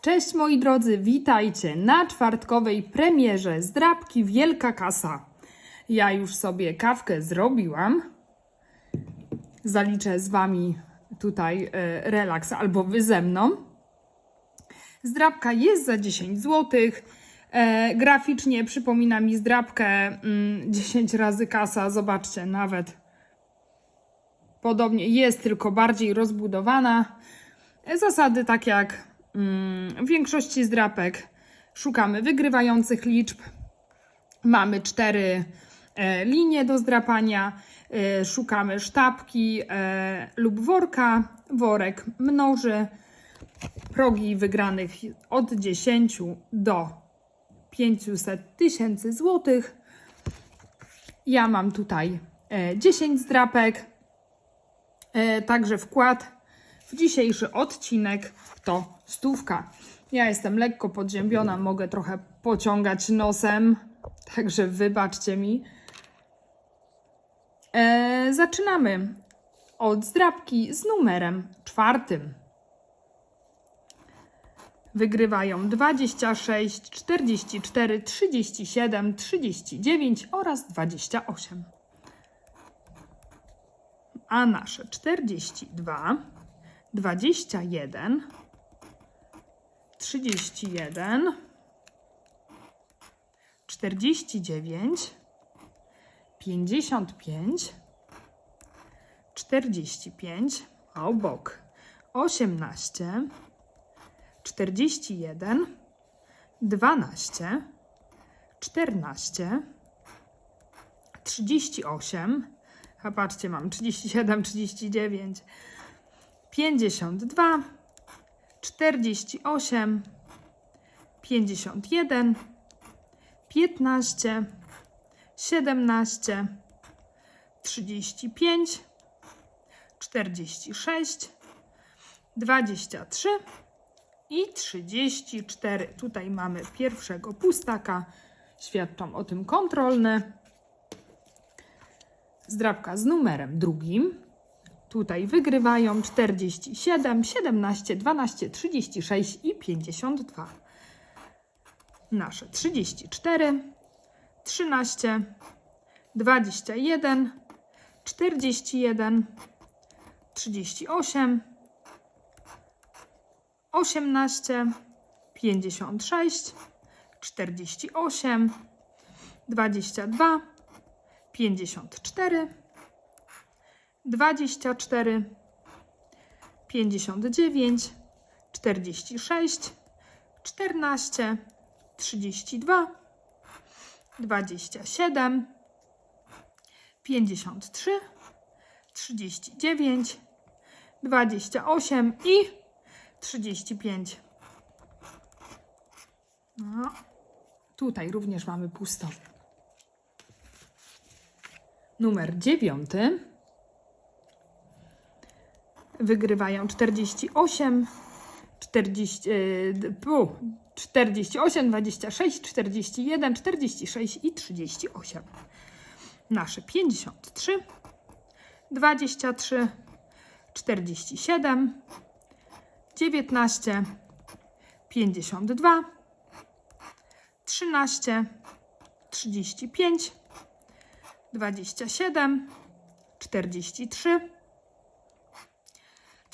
Cześć moi drodzy, witajcie na czwartkowej premierze zdrabki Wielka Kasa. Ja już sobie kawkę zrobiłam. Zaliczę z Wami tutaj e, relaks albo Wy ze mną. Zdrabka jest za 10 zł. E, graficznie przypomina mi zdrabkę mm, 10 razy kasa. Zobaczcie, nawet podobnie jest, tylko bardziej rozbudowana. Zasady tak jak mm, w większości zdrapek szukamy wygrywających liczb. Mamy cztery e, linie do zdrapania. E, szukamy sztabki e, lub worka. Worek mnoży progi wygranych od 10 do 500 tysięcy złotych. Ja mam tutaj e, 10 zdrapek. Także wkład w dzisiejszy odcinek to stówka. Ja jestem lekko podziębiona, mogę trochę pociągać nosem, także wybaczcie mi. E, zaczynamy od zdrabki z numerem czwartym. Wygrywają 26, 44, 37, 39 oraz 28 a nasze 42, 21, 31, 49, 55, 45, obok 18, 41, 12, 14, 38, a patrzcie, mam 37, 39, 52, 48, 51, 15, 17, 35, 46, 23 i 34. Tutaj mamy pierwszego pustaka. Świadczą o tym kontrolne zdrabka z numerem drugim. Tutaj wygrywają 47, 17, 12, 36 i 52. Nasze 34, 13, 21, 41, 38, 18, 56, 48, 22, 54, 24, 59, 46, 14, 32, 27, 53, 39, 28 i 35. No, tutaj również mamy pusto numer 9 wygrywają 48, 40, yy, pu, 48, 26, 41, 46 i 38. Nasze 53, 23, 47, 19, 52, 13, 35, 27, 43,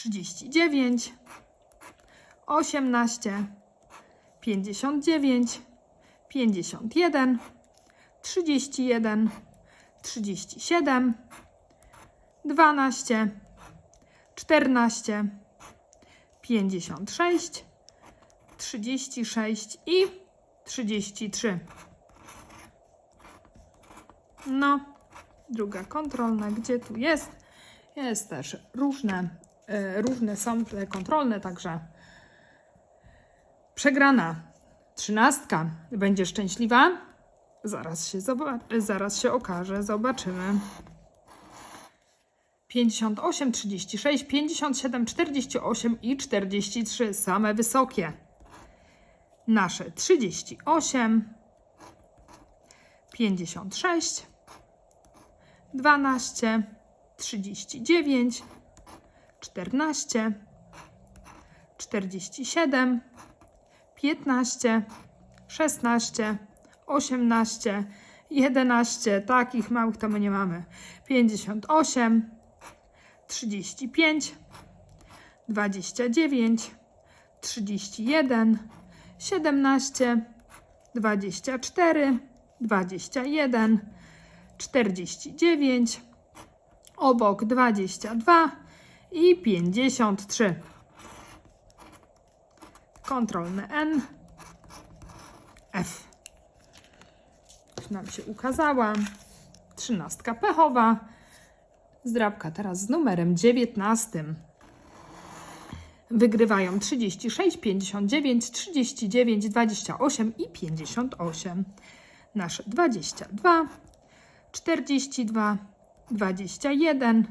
39, 18, 59, 51, 31, 37, 12, 14, 56, 36 i 33. No, druga kontrolna, gdzie tu jest? Jest też różne, różne są te kontrolne, także przegrana trzynastka będzie szczęśliwa. Zaraz się, zaraz się okaże, zobaczymy. 58, 36, 57, 48 i 43 same wysokie. Nasze 38, 56, 12, 39, 14, 47, 15, 16, 18, 11, takich małych to my nie mamy, 58, 35, 29, 31, 17, 24, 21, 49, obok 22 i 53. Kontrolne N, F. Już nam się ukazała. Trzynastka pechowa. Zdrabka teraz z numerem 19. Wygrywają 36, 59, 39, 28 i 58. Nasze 22, 42, 21,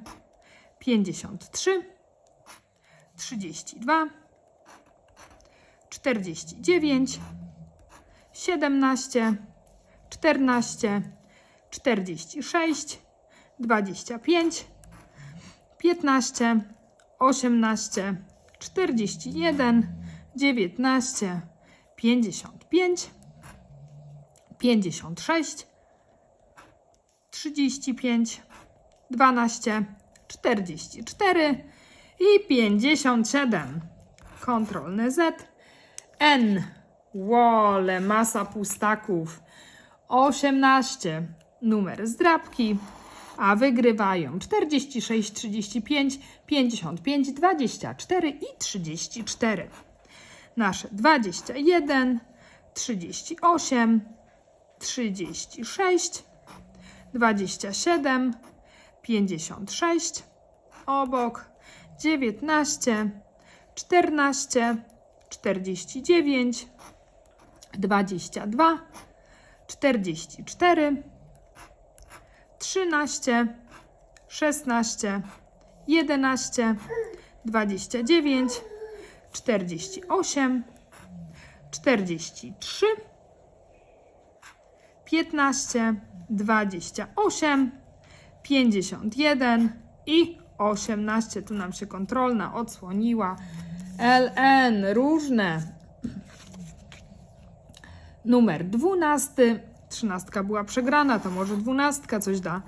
53, 32, 49, 17, 14, 46, 25, 15, 18, 41, 19, 55, 56, 35, 12, 44 i 57. Kontrolne Z. N. Wole, masa pustaków. 18. Numer zdrabki. A wygrywają 46, 35, 55, 24 i 34. Nasze 21, 38, 36, 27, 56, obok 19, 14, 49, 22, 44, 13, 16, 11, 29, 48, 43, 15, 28, 51 i 18. Tu nam się kontrolna odsłoniła. LN, różne. Numer 12. 13 była przegrana, to może 12 coś da.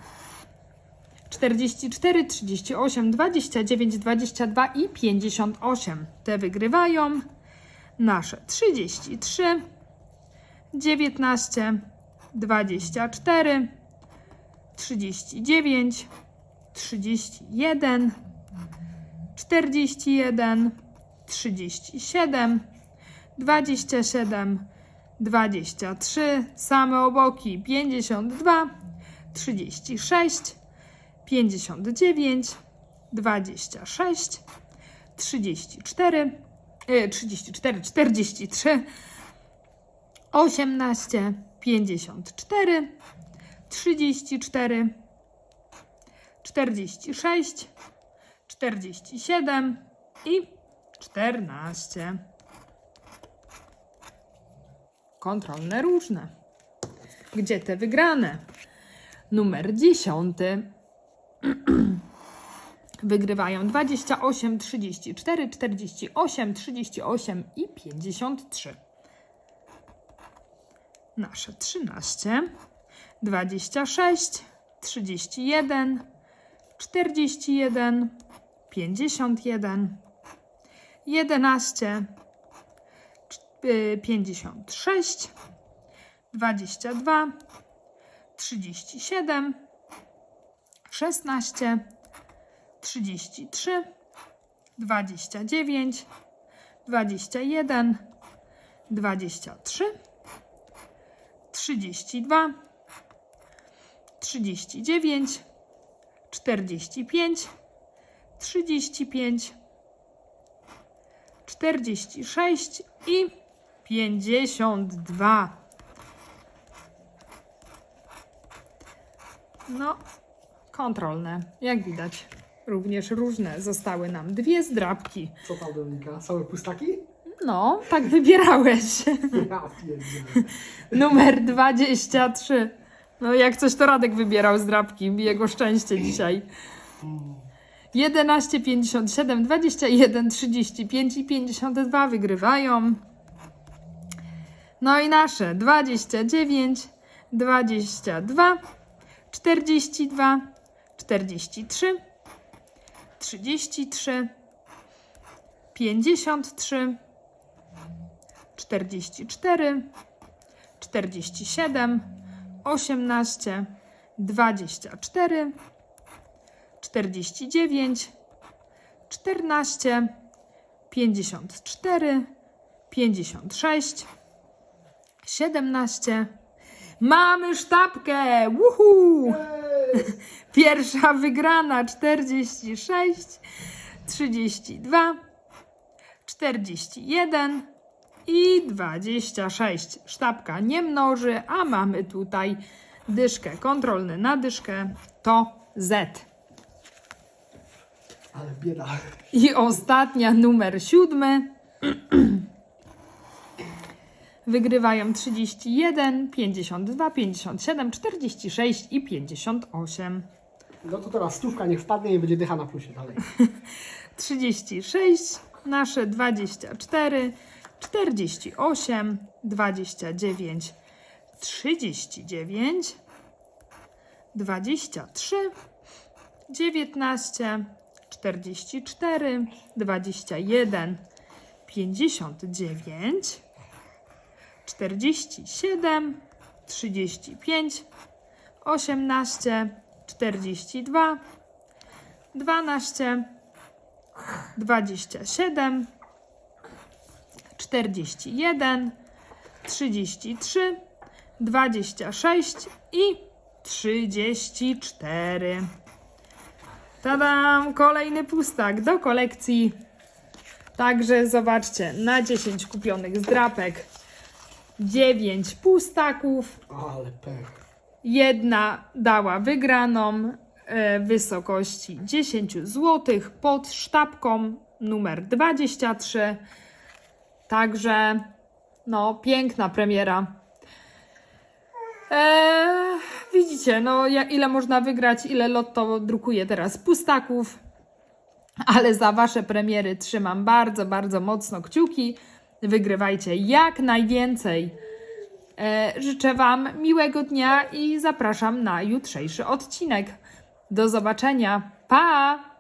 44, 38, 29, 22 i 58. Te wygrywają. Nasze 33, 19, 24, 39, 31, 41, 37, 27, 23, same oboki 52, 36, 59, 26, 34, e, 34, 43, 18, 54, 34, 46, 47 i 14. Kontrolne różne. Gdzie te wygrane? Numer 10. Wygrywają 28, 34, 48, 38 i 53. Nasze 13, 26, 31, 41, 51, 11, y, 56, 22, 37, 16, 33, 29, 21, 23, 32, 39, 45, 35, 46 i 52. No, kontrolne. Jak widać, również różne zostały nam dwie zdrabki. Co tam Dominika? Same pustaki? No, tak wybierałeś. Ja pierdzielę. Numer 23. No, jak coś to Radek wybierał zdrabki. Jego szczęście dzisiaj. 11, 57, 21, 35 i 52 wygrywają. No i nasze 29, 22, 42, 43, 33, 53, 44, 47, 18, 24, 49, 14, 54, 56, 17. Mamy sztabkę! Woohoo! Pierwsza wygrana 46, 32, 41 i 26. Sztabka nie mnoży, a mamy tutaj dyszkę. Kontrolny na dyszkę to Z. Ale bieda. I ostatnia, numer siódmy. Wygrywają 31, 52, 57, 46 i 58. No to teraz stówka niech wpadnie i będzie dycha na plusie dalej. 36, nasze 24, 48, 29, 39, 23, 19, 44, 21, 59, 47, 35, 18, 42, 12, 27, 41, 33, 26 i 34. Tadam! Kolejny pustak do kolekcji. Także zobaczcie, na 10 kupionych zdrapek 9 pustaków. Ale pech. Jedna dała wygraną e, w wysokości 10 zł pod sztabką numer 23. Także no piękna premiera. E, widzicie, no ile można wygrać, ile lotto drukuje teraz pustaków. Ale za wasze premiery trzymam bardzo, bardzo mocno kciuki. Wygrywajcie jak najwięcej. E, Życzę Wam miłego dnia i zapraszam na jutrzejszy odcinek. Do zobaczenia. Pa!